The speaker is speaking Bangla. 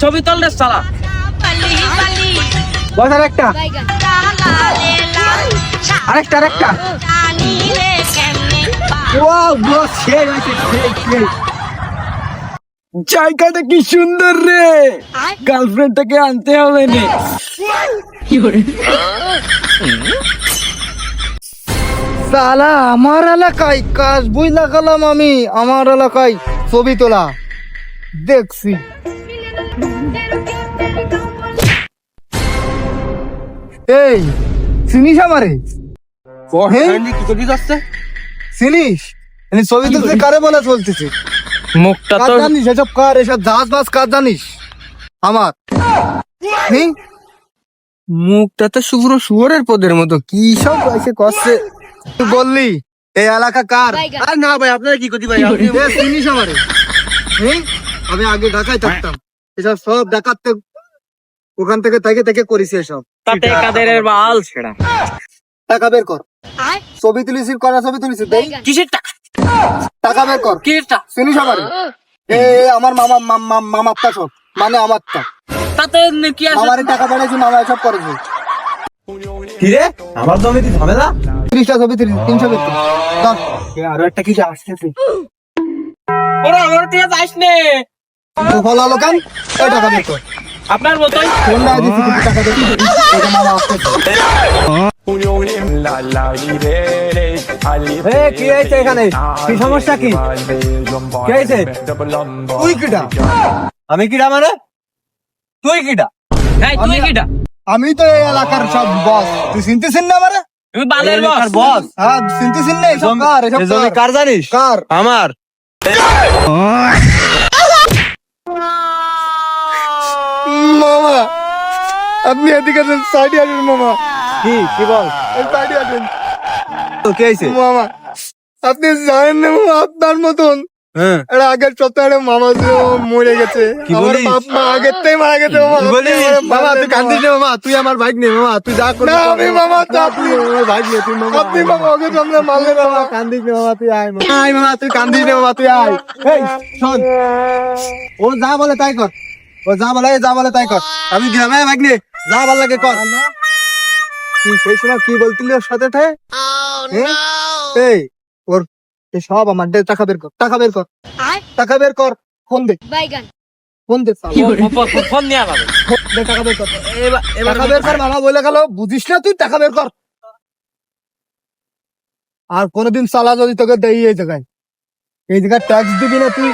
ছবি তোল রে শালা। বস আরেকটা আরেকটা। আরেকটা জায়গাটা কি সুন্দর রে। গার্লফ্রেন্ডটাকে আনতে হবে নে। সালা আমার এলাকায় কাজ বই লাগালাম আমি আমার এলাকায় ছবি তোলা। দেখছি। এই চিনিস আমারে? হ্যাঁ? কি ছবি করছে চিনিস? এনে ছবি তুলতে কারে বলে চলতেছে? মুখটা কাজ জানিস? এসব কার? এসব জাহাজ বাজ কাজ জানিস? আমার? মুখটা তো শুভ্র শুয়োরের পদের মতো। কি সব এসে করছে? তুই বললি এই এলাকা কার? আর না ভাই আপনারা কি করতে ভাই? আপনি চিনিস আমারে? হুম? আমি আগে ঢাকায় থাকতাম। এসব সব ডাকাতে ওখান থেকে তাকে থেকে করিস এসব তাতে কাদের বাল ছেড়া টাকা বের কর। ছবি তুলিস করা ছবি তুলিস দেই কিসের টাকা? টাকা বের কর। কিসের টাকা? আমারে। এ আমার মামা মাম- মাম- সব। মানে আমারটা। তাতে কি আছে? আমারই টাকা পাঠাইছি মামা এসব করেছে। কিরে আমার জমিতে ঝামেলা? তিরিশটা ছবি তুলিস তিনশো বের কর। দাও। এ, আরও একটা আসতেছে। ওরা আমার টিয়া যাইস নে। তো ভালো হলো কেন? এই টাকা বের কর। আপনার মতোই। ফোন না দিচ্ছি কিন্তু টাকা। এই যে মামা কি হয়েছে এখানে? কি সমস্যা কি? কি হয়েছে? তুই কিটা আমি কিডা মানে? তুই কিডা? এই তুই কিটা আমি তো এই এলাকার সব বস তুই চিনতেছিস না আমারে? তুমি বালের বস বস হ্যাঁ চিনতেছিস না? কার? কার? জানিস? কার? আমার মামা আপনি এদিকে আসেন সাইডে আসেন মামা। কি কি বল? সাইডে আসেন। কি হয়েছে মামা আপনি জানেন না মামা আপনার মতন। হ্যাঁ। আগের সপ্তাহে মামা যে মরে গেছে। কি বাপ মা আগের থেকে মারা গেছে মামা। তুই কান্দিস মামা। মামা তুই আমার ভাই নে মামা তুই যা না আমি মামা তো আপনি আমার নে তুই মামা। আপনি মামা ওকে সামনে মারলেন মামা। কান্দিস নে মামা তুই আয় মামা। আয় মামা তুই কান্দিস নে মামা তুই আয়। এই শোন। ও যা বলে তাই কর। ও যা বলে যা বলে তাই কর। আমি গ্রামে ভাগ নে। যা ভালো লাগে কর। কি সেই সময় কি বলতিলি ওর সাথে ঠে? হ্যাঁ? এই ওর সব আমার দে, টাকা বের কর টাকা বের কর। টাকা বের কর ফোন দে। বাইগান ফোন দে ফোন নিয়ে টাকা বের কর। টাকা বের কর মামা বলে গেল বুঝিস না তুই টাকা বের কর। আর কোনোদিন সালা যদি তোকে দেই এই জায়গায়। এই জায়গায় ট্যাক্স দিবি না তুই।